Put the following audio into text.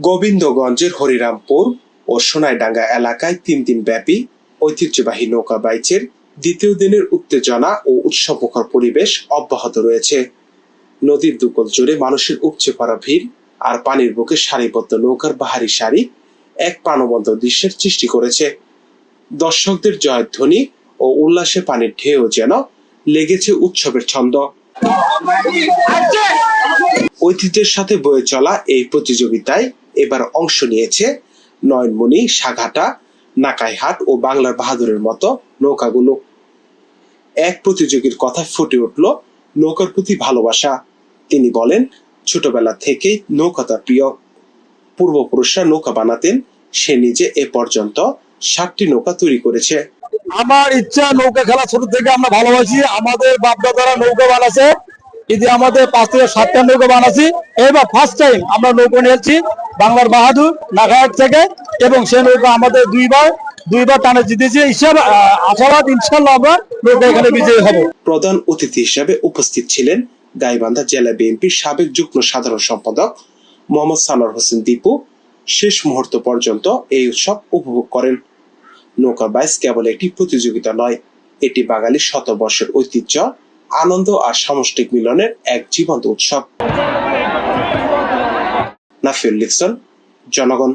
গোবিন্দগঞ্জের হরিরামপুর ও সোনাইডাঙ্গা এলাকায় তিন দিন ব্যাপী ঐতিহ্যবাহী নৌকা বাইচের দ্বিতীয় দিনের উত্তেজনা ও উৎসবমুখর পরিবেশ অব্যাহত রয়েছে। নদীর দুকল জুড়ে মানুষের উপচে পড়া ভিড় আর পানির বুকে সারিবদ্ধ নৌকার বাহারি সারি এক প্রাণবন্ত দৃশ্যের সৃষ্টি করেছে। দর্শকদের জয়ধ্বনি ও উল্লাসে পানির ঢেউ যেন লেগেছে উৎসবের ছন্দ। ঐতিহ্যের সাথে বয়ে চলা এই প্রতিযোগিতায় এবার অংশ নিয়েছে নয়নমণি, সাঘাটা, নাকাইহাট ও বাংলার বাহাদুরের মতো নৌকাগুলো। এক প্রতিযোগীর কথা ফুটে উঠল নৌকার প্রতি ভালোবাসা। তিনি বলেন, ছোটবেলা থেকেই নৌকা তার প্রিয়। পূর্বপুরুষরা নৌকা বানাতেন, সে নিজে এ পর্যন্ত সাতটি নৌকা তৈরি করেছে। আমার ইচ্ছা নৌকা খেলা ছোট থেকে আমরা ভালোবাসি। আমাদের বাপদা বাপদাদারা নৌকা বানাছে। এই আমাদের পাঁচ থেকে সাতটা নৌকা বানাচ্ছি এবার ফার্স্ট টাইম আমরা নৌকা নিয়েছি। বাংলার বাহাদুর নাগাহাট থেকে এবং সে নৌকা আমাদের দুইবার দুইবার টানে জিতেছি। হিসাব আশাবাদ, ইনশাল্লাহ আমরা নৌকা এখানে বিজয়ী হব। প্রধান অতিথি হিসেবে উপস্থিত ছিলেন গাইবান্ধা জেলা বিএনপির সাবেক যুগ্ম সাধারণ সম্পাদক মোহাম্মদ সানোয়ার হোসেন দীপু। শেষ মুহূর্ত পর্যন্ত এই উৎসব উপভোগ করেন। নৌকা বাইস কেবল একটি প্রতিযোগিতা নয়, এটি বাঙালির শতবর্ষের ঐতিহ্য, আনন্দ আর সামষ্টিক মিলনের এক জীবন্ত উৎসব। নাফিউল লিকসন জনগণ।